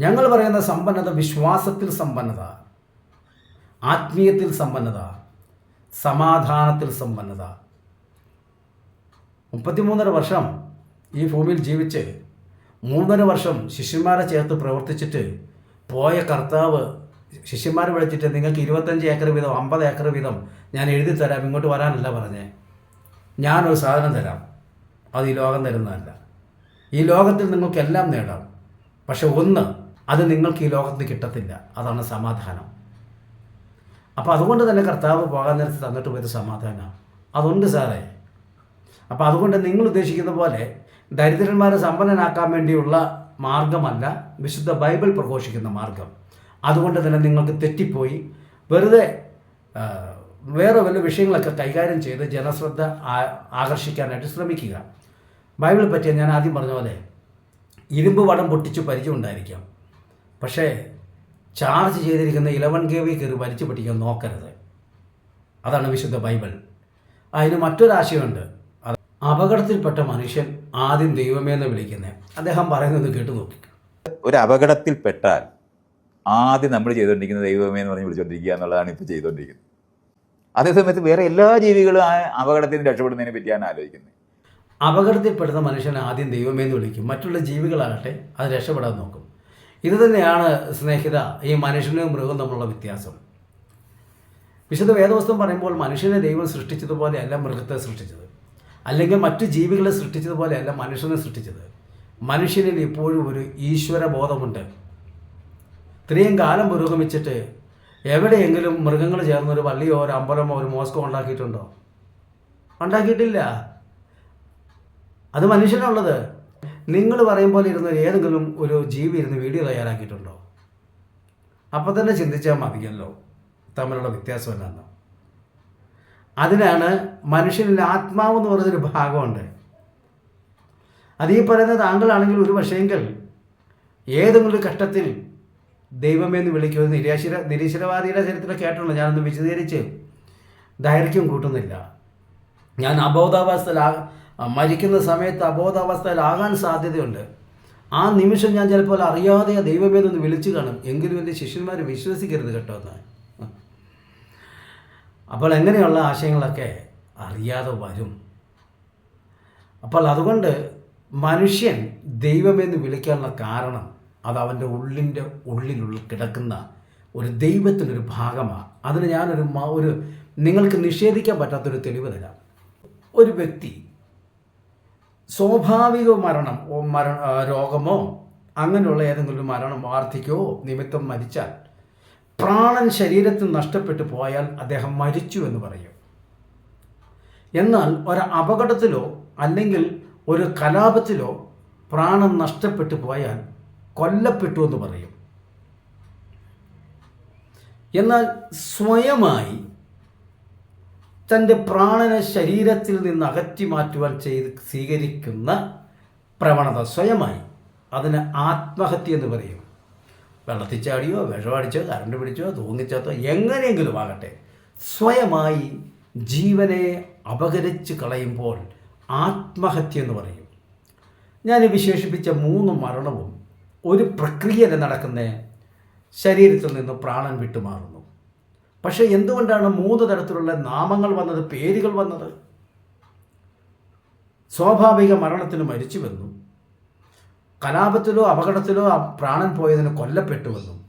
ഞങ്ങൾ പറയുന്ന സമ്പന്നത വിശ്വാസത്തിൽ സമ്പന്നത ആത്മീയത്തിൽ സമ്പന്നത സമാധാനത്തിൽ സമ്പന്നത. മുപ്പത്തിമൂന്നര വർഷം ഈ ഭൂമിയിൽ ജീവിച്ച് മൂന്നര വർഷം ശിഷ്യന്മാരെ ചേർത്ത് പ്രവർത്തിച്ചിട്ട് പോയ കർത്താവ് ശിഷ്യന്മാരെ വിളിച്ചിട്ട് നിങ്ങൾക്ക് ഇരുപത്തഞ്ച് ഏക്കർ വീതം അമ്പത് ഏക്കർ വീതം ഞാൻ എഴുതി തരാം ഇങ്ങോട്ട് വരാനല്ല പറഞ്ഞേ. ഞാനൊരു സാധനം തരാം. അത് ഈ ലോകം തരുന്നതല്ല. ഈ ലോകത്തിൽ നിങ്ങൾക്കെല്ലാം നേടാം. പക്ഷെ ഒന്ന് അത് നിങ്ങൾക്ക് ഈ ലോകത്ത് കിട്ടത്തില്ല. അതാണ് സമാധാനം. അപ്പോൾ അതുകൊണ്ട് തന്നെ കർത്താവ് പോകാൻ നേരത്ത് തന്നിട്ട് പോയത് സമാധാനം. അതുണ്ട് സാറേ. അപ്പോൾ അതുകൊണ്ട് നിങ്ങൾ ഉദ്ദേശിക്കുന്ന പോലെ ദരിദ്രന്മാരെ സമ്പന്നനാക്കാൻ വേണ്ടിയുള്ള മാർഗമല്ല വിശുദ്ധ ബൈബിൾ പ്രഘോഷിക്കുന്ന മാർഗം അതുകൊണ്ട് തന്നെ നിങ്ങൾക്ക് തെറ്റിപ്പോയി. വെറുതെ വേറെ വല്ല വിഷയങ്ങളൊക്കെ കൈകാര്യം ചെയ്ത് ജനശ്രദ്ധ ആകർഷിക്കാനായിട്ട് ശ്രമിക്കുക. ബൈബിൾ പറ്റിയ ഞാൻ ആദ്യം പറഞ്ഞ പോലെ ഇരുമ്പ് വടം പൊട്ടിച്ച് പരിചയം ഉണ്ടായിരിക്കാം. പക്ഷേ ചാർജ് ചെയ്തിരിക്കുന്ന ഇലവൻ കെ വി കയറി വലിച്ചു പൊട്ടിക്കാൻ നോക്കരുത്. അതാണ് വിശുദ്ധ ബൈബിൾ. അതിന് മറ്റൊരാശയമുണ്ട്. അപകടത്തിൽപ്പെട്ട മനുഷ്യൻ ആദ്യം ദൈവമേ എന്ന് വിളിക്കുന്നത് അദ്ദേഹം പറയുന്നത് കേട്ടു നോക്കി. ഒരു അപകടത്തിൽപ്പെട്ടാൽ ആദ്യം നമ്മൾ ചെയ്തുകൊണ്ടിരിക്കുന്നത് ദൈവമേ എന്ന് പറഞ്ഞ് വിളിച്ചുകൊണ്ടിരിക്കുക എന്നുള്ളതാണ് ഇപ്പോൾ ചെയ്തുകൊണ്ടിരിക്കുന്നത്. അതേസമയത്ത് വേറെ എല്ലാ ജീവികളും ആ അപകടത്തിൽ നിന്ന് രക്ഷപ്പെടുന്നതിനെ പറ്റിയാണ് ആലോചിക്കുന്നത്. അപകടത്തിൽപ്പെടുന്ന മനുഷ്യൻ ആദ്യം ദൈവമേ എന്ന് വിളിക്കും. മറ്റുള്ള ജീവികളാകട്ടെ അത് രക്ഷപ്പെടാൻ നോക്കും. ഇത് തന്നെയാണ് സ്നേഹിത ഈ മനുഷ്യനും മൃഗവും തമ്മിലുള്ള വ്യത്യാസം. വിശുദ്ധ വേദവസ്തം പറയുമ്പോൾ മനുഷ്യനെ ദൈവം സൃഷ്ടിച്ചതുപോലെയല്ല മൃഗത്തെ സൃഷ്ടിച്ചത്. അല്ലെങ്കിൽ മറ്റു ജീവികളെ സൃഷ്ടിച്ചതുപോലെയല്ല മനുഷ്യനെ സൃഷ്ടിച്ചത്. മനുഷ്യനിൽ ഇപ്പോഴും ഒരു ഈശ്വര ബോധമുണ്ട് ഇത്രയും കാലം പുരോഗമിച്ചിട്ട് എവിടെയെങ്കിലും മൃഗങ്ങൾ ചേർന്ന് ഒരു പള്ളിയോ ഒരു അമ്പലമോ ഒരു മോസ്കോ ഉണ്ടാക്കിയിട്ടുണ്ടോ? ഉണ്ടാക്കിയിട്ടില്ല. അത് മനുഷ്യനുള്ളത്. നിങ്ങൾ പറയും പോലെ ഇരുന്ന് ഏതെങ്കിലും ഒരു ജീവി ഇരുന്ന് വീഡിയോ തയ്യാറാക്കിയിട്ടുണ്ടോ? അപ്പം തന്നെ ചിന്തിച്ചാൽ മതിയല്ലോ. തമ്മിലുള്ള വ്യത്യാസം എന്നാണ് അതിനാണ് മനുഷ്യനിൽ ആത്മാവ് എന്ന് പറഞ്ഞൊരു ഭാഗമുണ്ട്. അത് ഈ പറയുന്ന താങ്കളാണെങ്കിൽ ഒരു പക്ഷേങ്കിൽ ഏതെങ്കിലും കഷ്ടത്തിൽ ദൈവമേ എന്ന് വിളിക്കുന്നത് നിരാശര നിരീശ്വരവാദിയുടെ ചരിത്രം കേട്ടുള്ളൂ ഞാനൊന്ന് വിശദീകരിച്ച് ദൈർഘ്യം കൂട്ടുന്നില്ല. ഞാൻ അബോധാവസ്ഥയിലാ മരിക്കുന്ന സമയത്ത് അബോധാവസ്ഥയിലാകാൻ സാധ്യതയുണ്ട്. ആ നിമിഷം ഞാൻ ചിലപ്പോൾ അറിയാതെ ദൈവമേതൊന്ന് വിളിച്ചു കാണും. എങ്കിലും എന്റെ ശിഷ്യന്മാർ വിശ്വസിക്കരുത് കേട്ടോ എന്ന് അപ്പോൾ എങ്ങനെയുള്ള ആശയങ്ങളൊക്കെ അറിയാതെ വരും? അപ്പോൾ അതുകൊണ്ട് മനുഷ്യൻ ദൈവമെന്ന് വിളിക്കാനുള്ള കാരണം അത് അവന്റെ ഉള്ളിന്റെ ഉള്ളിലുള്ള കിടക്കുന്ന ഒരു ദൈവത്തിനൊരു ഭാഗമാണ് അതിന് ഞാനൊരു ഒരു നിങ്ങൾക്ക് നിഷേധിക്കാൻ പറ്റാത്തൊരു തെളിവ് തരാം. ഒരു വ്യക്തി സ്വാഭാവിക മരണം മരണ രോഗമോ അങ്ങനെയുള്ള ഏതെങ്കിലും ഒരു മരണം വാർദ്ധക്യമോ നിമിത്തം മരിച്ചാൽ പ്രാണൻ ശരീരത്തിൽ നഷ്ടപ്പെട്ടു പോയാൽ അദ്ദേഹം മരിച്ചു എന്ന് പറയും. എന്നാൽ ഒരു അപകടത്തിലോ അല്ലെങ്കിൽ ഒരു കലാപത്തിലോ പ്രാണൻ നഷ്ടപ്പെട്ടു പോയാൽ കൊല്ലപ്പെട്ടു എന്ന് പറയും. എന്നാൽ സ്വയമായി തന്റെ പ്രാണനെ ശരീരത്തിൽ നിന്ന് അകറ്റി മാറ്റുവാൻ ചെയ്ത് സ്വീകരിക്കുന്ന പ്രവണത സ്വയമായി അതിന് ആത്മഹത്യ എന്ന് പറയും. വെള്ളത്തിൽ ചാടിയോ വിഷമടിച്ചോ കറണ്ട് പിടിച്ചോ തൂങ്ങിച്ചത്തോ എങ്ങനെയെങ്കിലും ആകട്ടെ സ്വയമായി ജീവനെ അപകരിച്ച് കളയുമ്പോൾ ആത്മഹത്യ എന്ന് പറയും. ഞാൻ വിശേഷിപ്പിച്ച മൂന്ന് മരണവും ഒരു പ്രക്രിയയിൽ നടക്കുന്ന ശരീരത്തിൽ നിന്ന് പ്രാണൻ വിട്ടുമാറുന്നു പക്ഷേ എന്തുകൊണ്ടാണ് മൂന്ന് തരത്തിലുള്ള നാമങ്ങൾ വന്നത് പേരുകൾ വന്നത്? സ്വാഭാവിക മരണത്തിന് മരിച്ചു മരിച്ചുവെന്നും കലാപത്തിലോ അപകടത്തിലോ പ്രാണൻ പോയതിന് കൊല്ലപ്പെട്ടുവെന്നും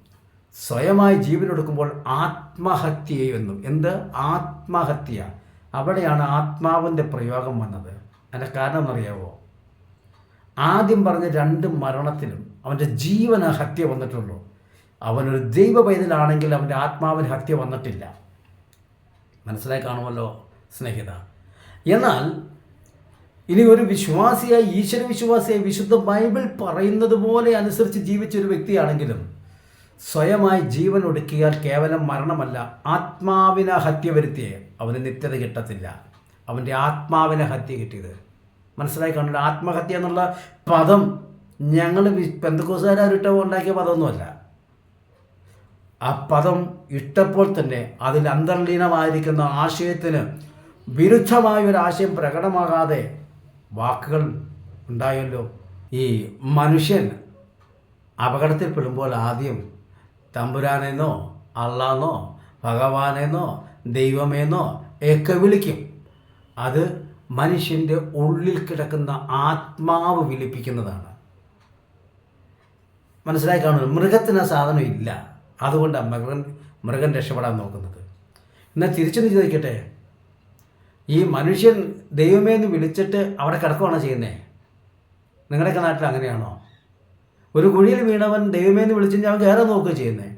സ്വയമായി ജീവനെടുക്കുമ്പോൾ ആത്മഹത്യയെന്നും എന്ത്? ആത്മഹത്യ. അവിടെയാണ് ആത്മാവിന്റെ പ്രയോഗം വന്നത്. അതിന്റെ കാരണം എന്നറിയാവോ? ആദ്യം പറഞ്ഞ രണ്ട് മരണത്തിലും അവന്റെ ജീവന ഹത്യ വന്നിട്ടുള്ളൂ. അവനൊരു ദൈവ പൈതലാണെങ്കിൽ അവന്റെ ആത്മാവിന് ഹത്യ വന്നിട്ടില്ല. മനസ്സിലായി കാണുമല്ലോ സ്നേഹിത? എന്നാൽ ഇനി ഒരു വിശ്വാസിയായി ഈശ്വര വിശ്വാസിയായി വിശുദ്ധ ബൈബിൾ പറയുന്നത് പോലെ അനുസരിച്ച് ജീവിച്ച ഒരു വ്യക്തിയാണെങ്കിലും സ്വയമായി ജീവൻ ഒടുക്കിയാൽ കേവലം മരണമല്ല ആത്മാവിനെ ഹത്യ വരുത്തിയേ. അവന് നിത്യത കിട്ടത്തില്ല. അവന്റെ ആത്മാവിനെ ഹത്യ കിട്ടിയത്. മനസ്സിലായി കണ്ടില്ല ആത്മഹത്യ എന്നുള്ള പദം ഞങ്ങൾ പെന്തക്കോസുകാരിട്ട ഉണ്ടാക്കിയ പദമൊന്നുമല്ല. ആ പദം ഇട്ടപ്പോൾ തന്നെ അതിൽ അന്തർലീനമായിരിക്കുന്ന ആശയത്തിന് വിരുദ്ധമായ ഒരു ആശയം പ്രകടമാകാതെ വാക്കുകൾ ഉണ്ടായല്ലോ. ഈ മനുഷ്യൻ അപകടത്തിൽപ്പെടുമ്പോൾ ആദ്യം തമ്പുരാനെന്നോ അള്ളാന്നോ ഭഗവാനെന്നോ ദൈവമേന്നോ ഒക്കെ വിളിക്കും. അത് മനുഷ്യന്റെ ഉള്ളിൽ കിടക്കുന്ന ആത്മാവ് വിളിപ്പിക്കുന്നതാണ്. മനസ്സിലായി കാണുന്നത് മൃഗത്തിന് ആ സാധനം ഇല്ല. അതുകൊണ്ടാണ് മൃഗൻ മൃഗം രക്ഷപ്പെടാൻ നോക്കുന്നത്. എന്നാൽ തിരിച്ചു ചോദിക്കട്ടെ? ഈ മനുഷ്യൻ ദൈവമേ എന്ന് വിളിച്ചിട്ട് അവിടെ കിടക്കുകയാണോ ചെയ്യുന്നത് നിങ്ങളുടെയൊക്കെ നാട്ടിൽ അങ്ങനെയാണോ? ഒരു കുഴിയിൽ വീണവൻ ദൈവമേ എന്ന് വിളിച്ചു അവൻ കയറാൻ നോക്കുക ചെയ്യുന്നത്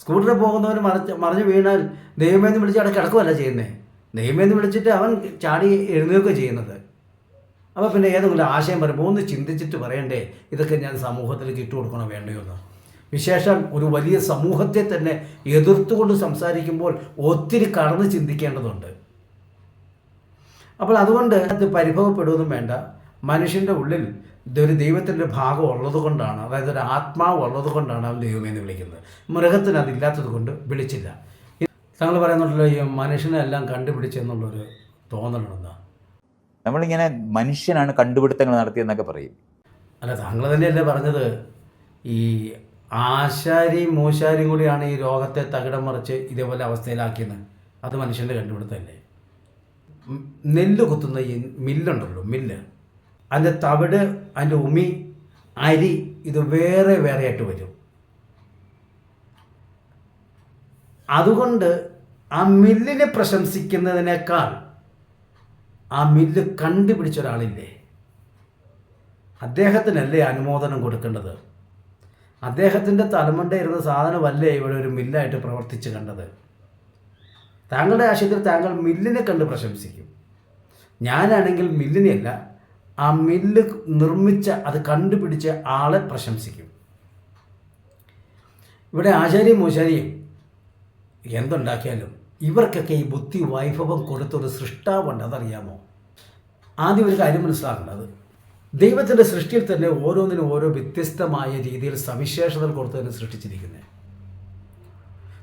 സ്കൂട്ടറിൽ പോകുന്നവൻ മറിച്ച് മറിഞ്ഞ് വീണാൽ ദൈവമേ എന്ന് വിളിച്ച് അവിടെ കിടക്കുകയല്ല ചെയ്യുന്നത് ദൈവമേ എന്ന് വിളിച്ചിട്ട് അവൻ ചാടി എഴുന്നേൽക്കുക ചെയ്യുന്നത്. അപ്പോൾ പിന്നെ ഏതെങ്കിലും ആശയം പറയുമ്പോൾ ഒന്ന് ചിന്തിച്ചിട്ട് പറയണ്ടേ ഇതൊക്കെ ഞാൻ സമൂഹത്തിലേക്ക് ഇട്ട് കൊടുക്കണോ വേണ്ടയോ എന്ന്? വിശേഷം ഒരു വലിയ സമൂഹത്തെ തന്നെ എതിർത്തുകൊണ്ട് സംസാരിക്കുമ്പോൾ ഒത്തിരി കടന്ന് ചിന്തിക്കേണ്ടതുണ്ട്. അപ്പോൾ അതുകൊണ്ട് അത് പരിഭവപ്പെടുവതും വേണ്ട. മനുഷ്യന്റെ ഉള്ളിൽ ഇതൊരു ദൈവത്തിന്റെ ഭാഗം ഉള്ളത് കൊണ്ടാണ് അതായത് ഒരു ആത്മാവ് ഉള്ളത് കൊണ്ടാണ് അവൻ ദൈവമെന്ന് വിളിക്കുന്നത്. മൃഗത്തിന് അതില്ലാത്തത് കൊണ്ട് വിളിച്ചില്ല. താങ്കൾ പറയുന്നുണ്ടല്ലോ ഈ മനുഷ്യനെ എല്ലാം കണ്ടുപിടിച്ചെന്നുള്ളൊരു തോന്നലുണ്ടെന്ന്. നമ്മളിങ്ങനെ മനുഷ്യനാണ് കണ്ടുപിടുത്തങ്ങൾ നടത്തിയെന്നൊക്കെ പറയും. അല്ല താങ്കൾ തന്നെയല്ലേ പറഞ്ഞത്? ഈ ആശാരിയും മൂശാരിയും കൂടിയാണ് ഈ രോഗത്തെ തകിടം മറിച്ച് ഇതേപോലെ അവസ്ഥയിലാക്കിയത് അത് മനുഷ്യന്റെ കണ്ടുപിടുത്തമല്ലേ? നെല്ല് കുത്തുന്ന ഈ മില്ലുണ്ടല്ലോ മില്ല്. അതിന്റെ തവിട് അതിന്റെ ഉമി അരി ഇത് വേറെ വേറെ ആയിട്ട് വരും. അതുകൊണ്ട് ആ മില്ലിനെ പ്രശംസിക്കുന്നതിനേക്കാൾ ആ മില്ല് കണ്ടുപിടിച്ച ഒരാളില്ലേ? അദ്ദേഹത്തിനല്ലേ അനുമോദനം കൊടുക്കേണ്ടത്? അദ്ദേഹത്തിന്റെ തലമുണ്ടയിരുന്ന സാധനമല്ലേ ഇവിടെ ഒരു മില്ലായിട്ട് പ്രവർത്തിച്ച് കണ്ടത്? താങ്കളുടെ ആശയത്തിൽ താങ്കൾ മില്ലിനെ കണ്ട് പ്രശംസിക്കും. ഞാനാണെങ്കിൽ മില്ലിനെയല്ല ആ മില്ല് നിർമ്മിച്ച അത് കണ്ടുപിടിച്ച ആളെ പ്രശംസിക്കും. ഇവിടെ ആചാര്യം മൂശാരിയും എന്തുണ്ടാക്കിയാലും ഇവർക്കൊക്കെ ഈ ബുദ്ധി വൈഭവം കൊടുത്തൊരു സൃഷ്ടാവുണ്ട് അതറിയാമോ? ആദ്യം ഒരു കാര്യം മനസ്സിലാക്കേണ്ടത് ദൈവത്തിന്റെ സൃഷ്ടിയിൽ തന്നെ ഓരോന്നിനും ഓരോ വ്യത്യസ്തമായ രീതിയിൽ സവിശേഷതകൾ കൊടുത്ത് തന്നെ സൃഷ്ടിച്ചിരിക്കുന്നത്.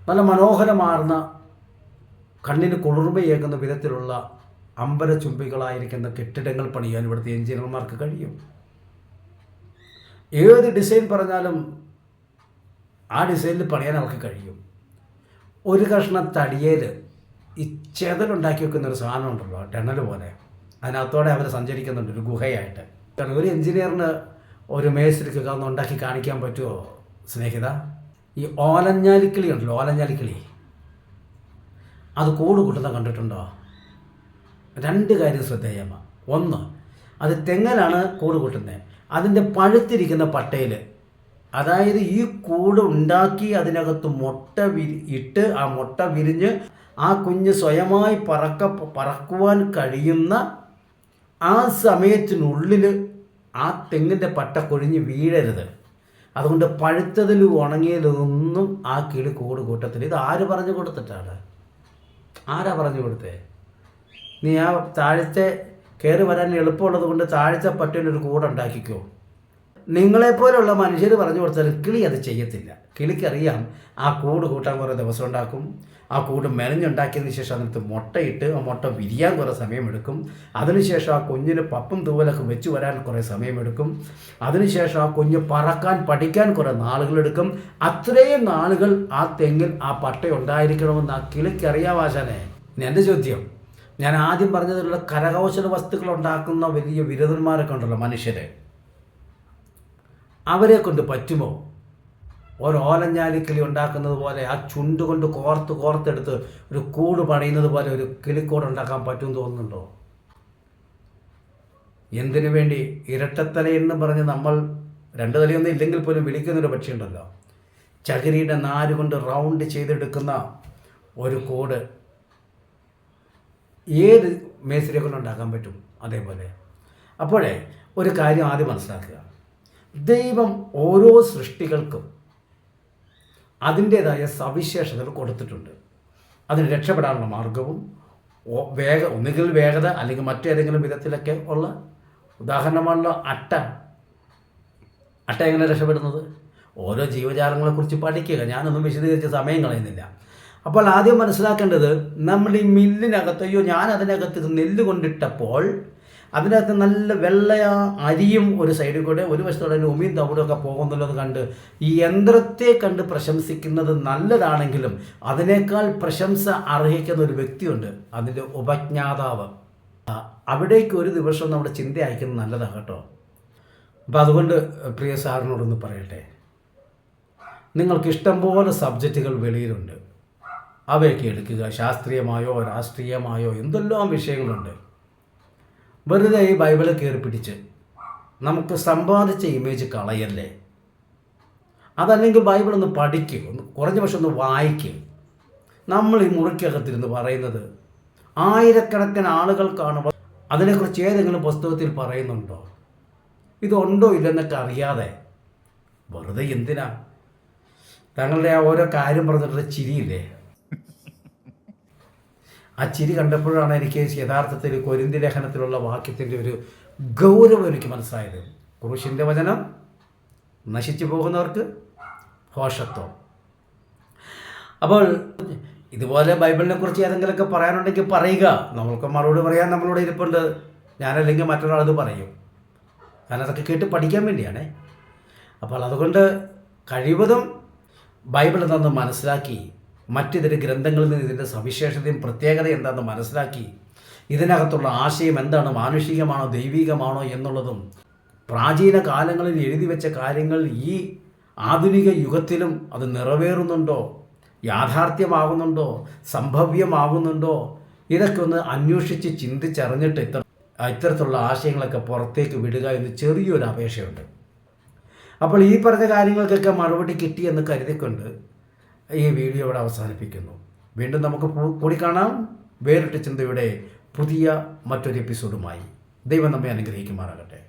നല്ല മനോഹരമാർന്ന കണ്ണിന് കുളിർമയേകുന്ന വിധത്തിലുള്ള അമ്പരചുംബികളായിരിക്കുന്ന കെട്ടിടങ്ങൾ പണിയാൻ ഇവിടുത്തെ എഞ്ചിനീയർമാർക്ക് കഴിയും. ഏത് ഡിസൈൻ പറഞ്ഞാലും ആ ഡിസൈനിൽ പണിയാൻ അവർക്ക് കഴിയും. ഒരു കഷ്ണം തടിയേൽ ഈ ചെതലുണ്ടാക്കി വെക്കുന്ന ഒരു സാധനം ഉണ്ടല്ലോ ടണൽ പോലെ. അതിനകത്തോടെ അവർ സഞ്ചരിക്കുന്നുണ്ട് ഒരു ഗുഹയായിട്ട്. കാരണം ഒരു എഞ്ചിനീയറിന് ഒരു മേസ്ത്രിക്കൊക്കെ ഒന്ന് ഉണ്ടാക്കി കാണിക്കാൻ പറ്റുമോ സ്നേഹിത? ഈ ഓലഞ്ഞാലിക്കിളി ഉണ്ടല്ലോ ഓലഞ്ഞാലിക്കിളി. അത് കൂട് കൂട്ടുന്ന കണ്ടിട്ടുണ്ടോ? രണ്ട് കാര്യം ശ്രദ്ധേയമാണ് ഒന്ന് അത് തെങ്ങലാണ് കൂട് കൂട്ടുന്നത് അതിന്റെ പഴുത്തിരിക്കുന്ന പട്ടയിൽ അതായത് ഈ കൂട് ഉണ്ടാക്കി അതിനകത്ത് മുട്ട വിരി ഇട്ട് ആ മുട്ട വിരിഞ്ഞ് ആ കുഞ്ഞ് സ്വയമായി പറക്ക പറക്കുവാൻ കഴിയുന്ന ആ സമയത്തിനുള്ളിൽ ആ തെങ്ങിന്റെ പട്ട കൊഴിഞ്ഞ് വീഴരുത്. അതുകൊണ്ട് പഴുത്തതിലും ഉണങ്ങിയതൊന്നും ആ കിളി കൂട് കൂട്ടത്തില്ല. ഇത് ആര് പറഞ്ഞു കൊടുത്തിട്ടാണ്? ആരാ പറഞ്ഞു കൊടുത്തേ? നീ ആ താഴ്ത്തെ കയറി വരാൻ എളുപ്പമുള്ളത് കൊണ്ട് താഴത്തെ കൂടെ ഉണ്ടാക്കിക്കോ. നിങ്ങളെപ്പോലുള്ള മനുഷ്യർ പറഞ്ഞു കൊടുത്താൽ കിളി അത് ചെയ്യത്തില്ല. കിളിക്കറിയാം. ആ കൂട് കൂട്ടാൻ കുറേ ദിവസം ഉണ്ടാക്കും ആ കൂട് മെനഞ്ഞുണ്ടാക്കിയതിന് ശേഷം അതിനകത്ത് മുട്ടയിട്ട് ആ മുട്ട വിരിയാൻ കുറേ സമയമെടുക്കും. അതിനുശേഷം ആ കുഞ്ഞിന് പപ്പും തൂവലൊക്കെ വെച്ച് വരാൻ കുറേ സമയമെടുക്കും. അതിനുശേഷം ആ കുഞ്ഞ് പറക്കാൻ പഠിക്കാൻ കുറേ നാളുകളെടുക്കും. അത്രയും നാളുകൾ ആ തെങ്ങിൽ ആ പട്ട ഉണ്ടായിരിക്കണമെന്ന് ആ കിളിക്കറിയാം ആശാനെ. ഇനി എന്റെ ചോദ്യം. ഞാൻ ആദ്യം പറഞ്ഞതിലുള്ള കരകൗശല വസ്തുക്കൾ ഉണ്ടാക്കുന്ന വലിയ വിരുദന്മാരൊക്കെ ഉണ്ടല്ലോ മനുഷ്യരെ. അവരെ കൊണ്ട് പറ്റുമോ? ഒരു ഓലഞ്ഞാലിക്കിളി ഉണ്ടാക്കുന്നത് പോലെ ആ ചുണ്ട് കൊണ്ട് കോർത്ത് കോർത്തെടുത്ത് ഒരു കൂട് പണിയുന്നത് പോലെ ഒരു കിളിക്കൂട് ഉണ്ടാക്കാൻ പറ്റും തോന്നുന്നുണ്ടോ? എന്തിനു വേണ്ടി ഇരട്ടത്തലയെന്ന് പറഞ്ഞ് നമ്മൾ രണ്ട് തലയൊന്നും ഇല്ലെങ്കിൽ പോലും വിളിക്കുന്നൊരു പക്ഷിയുണ്ടല്ലോ. ചകിരിയുടെ നാര് കൊണ്ട് റൗണ്ട് ചെയ്തെടുക്കുന്ന ഒരു കൂട് ഏത് മേസ്ത്രിയെ കൊണ്ട് ഉണ്ടാക്കാൻ പറ്റും? അതേപോലെ. അപ്പോഴേ ഒരു കാര്യം ആദ്യം മനസ്സിലാക്കുക. ദൈവം ഓരോ സൃഷ്ടികൾക്കും അതിന്റേതായ സവിശേഷതകൾ കൊടുത്തിട്ടുണ്ട്. അതിന് രക്ഷപ്പെടാനുള്ള മാർഗവും വേഗ ഒന്നുകിൽ വേഗത അല്ലെങ്കിൽ മറ്റേതെങ്കിലും വിധത്തിലൊക്കെ ഉള്ള ഉദാഹരണമാണല്ലോ അട്ട. അട്ട എങ്ങനെ രക്ഷപ്പെടുന്നത്? ഓരോ ജീവജാലങ്ങളെക്കുറിച്ച് പഠിക്കുക. ഞാനൊന്നും വിശദീകരിച്ച് സമയം കളയുന്നില്ല. അപ്പോൾ ആദ്യം മനസ്സിലാക്കേണ്ടത് നമ്മൾ ഈ മില്ലിനകത്ത് അയ്യോ ഞാൻ അതിനകത്ത് നെല്ല് കൊണ്ടിട്ടപ്പോൾ അതിനകത്ത് നല്ല വെള്ളയ അരിയും ഒരു സൈഡിൽ കൂടെ ഒരു വശത്തോടെ ഉമിയും തവിടും ഒക്കെ പോകുന്നല്ലോ എന്ന് കണ്ട് ഈ യന്ത്രത്തെ കണ്ട് പ്രശംസിക്കുന്നത് നല്ലതാണെങ്കിലും അതിനേക്കാൾ പ്രശംസ അർഹിക്കുന്ന ഒരു വ്യക്തിയുണ്ട് അതിന്റെ ഉപജ്ഞാതാവ്. അവിടേക്ക് ഒരു ദിവസം നമ്മുടെ ചിന്ത അയക്കുന്നത് നല്ലതാണ് കേട്ടോ. അപ്പോൾ അതുകൊണ്ട് പ്രിയ സാറിനോടൊന്ന് പറയട്ടെ. നിങ്ങൾക്ക് ഇഷ്ടംപോലെ സബ്ജക്റ്റുകൾ വെളിയിലുണ്ട്. അവയൊക്കെ എടുക്കുക ശാസ്ത്രീയമായോ രാഷ്ട്രീയമായോ എന്തെല്ലാം വിഷയങ്ങളുണ്ട്. വെറുതെ ഈ ബൈബിളിൽ കയറി പിടിച്ച് നമുക്ക് സമ്പാദിച്ച ഇമേജ് കളയല്ലേ? അതല്ലെങ്കിൽ ബൈബിൾ ഒന്ന് പഠിക്കുക ഒന്ന് കുറഞ്ഞ പക്ഷെ ഒന്ന് വായിക്കുക നമ്മൾ ഈ മുറിക്കകത്തിരുന്ന് പറയുന്നത് ആയിരക്കണക്കിന് ആളുകൾക്കാണ്. അതിനെക്കുറിച്ച് ഏതെങ്കിലും പുസ്തകത്തിൽ പറയുന്നുണ്ടോ? ഇതുണ്ടോ ഇല്ലെന്നൊക്കെ അറിയാതെ. വെറുതെ എന്തിനാ? തങ്ങളുടെ ആ ഓരോ കാര്യം പറഞ്ഞിട്ടുള്ള ചിരിയില്ലേ? ആ ചിരി കണ്ടപ്പോഴാണ് എനിക്ക് യഥാർത്ഥത്തിൽ കൊരിന്തി ലേഖനത്തിലുള്ള വാക്യത്തിന്റെ ഒരു ഗൗരവം എനിക്ക് മനസ്സിലായത്. ക്രൂശിന്റെ വചനം നശിച്ചു പോകുന്നവർക്ക് ഭോഷത്വം. അപ്പോൾ ഇതുപോലെ ബൈബിളിനെ കുറിച്ച് ഏതെങ്കിലുമൊക്കെ പറയാനുണ്ടെങ്കിൽ പറയുക. നമ്മൾക്ക് മറുപടി പറയാൻ നമ്മളോട് ഇരിപ്പുണ്ട്. ഞാനല്ലെങ്കിൽ മറ്റൊരാളത് പറയും. കാരണം അതൊക്കെ കേട്ട് പഠിക്കാൻ വേണ്ടിയാണേ. അപ്പോൾ അതുകൊണ്ട് കഴിവതും ബൈബിൾ നിന്ന് മനസ്സിലാക്കി മറ്റിതര ഗ്രന്ഥങ്ങളിൽ നിന്ന് ഇതിന്റെ സവിശേഷതയും പ്രത്യേകത എന്താണെന്ന് മനസ്സിലാക്കി. ഇതിനകത്തുള്ള ആശയം എന്താണ്? മാനുഷികമാണോ? ദൈവികമാണോ? എന്നുള്ളതും പ്രാചീന കാലങ്ങളിൽ എഴുതി വെച്ച കാര്യങ്ങൾ ഈ ആധുനിക യുഗത്തിലും അത് നിറവേറുന്നുണ്ടോ? യാഥാർത്ഥ്യമാകുന്നുണ്ടോ? സംഭവ്യമാകുന്നുണ്ടോ? ഇതൊക്കെ ഒന്ന് അന്വേഷിച്ച് ചിന്തിച്ചറിഞ്ഞിട്ട് ഇത്ര ഇത്തരത്തിലുള്ള ആശയങ്ങളൊക്കെ പുറത്തേക്ക് വിടുക എന്ന് ചെറിയൊരു അപേക്ഷയുണ്ട്. അപ്പോൾ ഈ പറഞ്ഞ കാര്യങ്ങൾക്കൊക്കെ മറുപടി കിട്ടിയെന്ന് കരുതിക്കൊണ്ട് ഈ വീഡിയോ ഇവിടെ അവസാനിപ്പിക്കുന്നു. വീണ്ടും നമുക്ക് കൂടി കാണാം. വേറിട്ട ചിന്തയുടെ പുതിയ മറ്റൊരു എപ്പിസോഡുമായി. ദൈവം നമ്മെ അനുഗ്രഹിക്കുമാറാകട്ടെ.